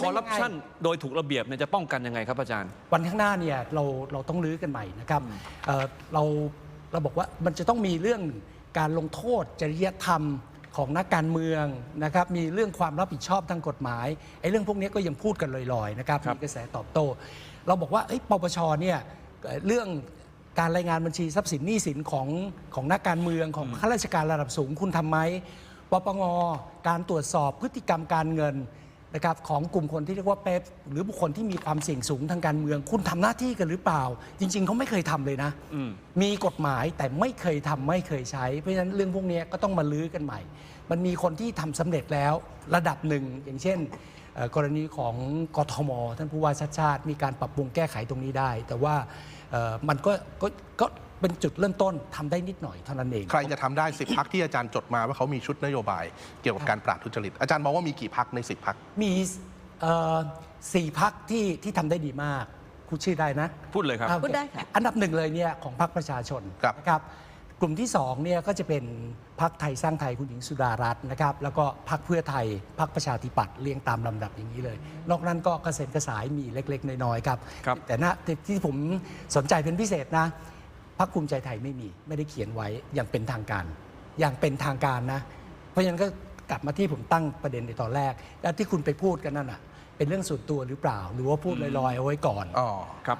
คอร์รัปชันโดยถูกระเบียบเนี่ยจะป้องกันยังไงครับอาจารย์ วันข้างหน้าเนี่ยเราเราต้องลื้อกันใหม่นะครับเอ่อเราเราบอกว่ามันจะต้องมีเรื่องการลงโทษจริยธรรมของนักการเมืองนะครับมีเรื่องความรับผิดชอบทางกฎหมายไอ้เรื่องพวกนี้ก็ยังพูดกันลอยๆนะครับครับมีกระแสตอบโต้เราบอกว่าเอ้ยปปชเนี่ยเอ่อเรื่องการรายงานบัญชีทรัพย์สินหนี้สินของของนักการเมืองของข้าราชการระดับสูงคุณทำไหมปปงการตรวจสอบพฤติกรรมการเงิน นะครับของกลุ่มคนที่เรียกว่าเป๊ปหรือบุคคลที่มีความเสี่ยงสูงทางการเมือง คุณทำหน้าที่กันหรือเปล่า จริง ๆเขาไม่เคยทำเลยนะอืมมีกฎหมายแต่ไม่เคยทำไม่เคยใช้ เพราะฉะนั้นเรื่องพวกนี้ก็ต้องมาลื้อกันใหม่ มันมีคนที่ทำสำเร็จแล้วระดับหนึ่งอย่างเช่นเอ่อกรณีของกทม ท่านผู้ว่าชาติชาติ มีการปรับปรุงแก้ไขตรงนี้ได้ แต่ว่าเอ่อมันก็ก็ก็ เป็นจุดเริ่มต้นทำได้นิดหน่อยเท่านั้นเอง ใครจะทำได้ 10พักที่อาจารย์จดมาว่าเขามีชุดนโยบาย เกี่ยวกับการปราบทุจริต อาจารย์มองว่ามีกี่พักใน 10พักมีเอ่อสี่พักที่ที่ทำได้ดีมากคุณชื่อได้นะ พูดเลยครับอ่าพูดได้ค่ะอันดับหนึ่งเลยเนี่ยของพรรคประชาชนครับนะครับกลุ่มที่สองเนี่ยก็จะเป็นพรรคไทยสร้างไทยคุณหญิงสุดารัตน์นะครับแล้วก็พรรคเพื่อไทยพรรคประชาธิปัตย์เรียงตามลำดับอย่างนี้เลย นอกนั้นก็กระเซ็นกระสายมีเล็กๆ น้อยๆครับครับแต่นะที่ที่ผมสนใจเป็นพิเศษนะ พรรคภูมิใจไทยไม่มีไม่ได้เขียนไว้อย่างเป็นทางการ อย่างเป็นทางการนะ เพราะฉะนั้นก็กลับมาที่ผมตั้งประเด็นในตอนแรก แล้วที่คุณไปพูดกันนั่นอะ เป็นเรื่องส่วนตัวหรือเปล่า หรือว่าพูดลอยๆเอาไว้ก่อน อ๋อครับ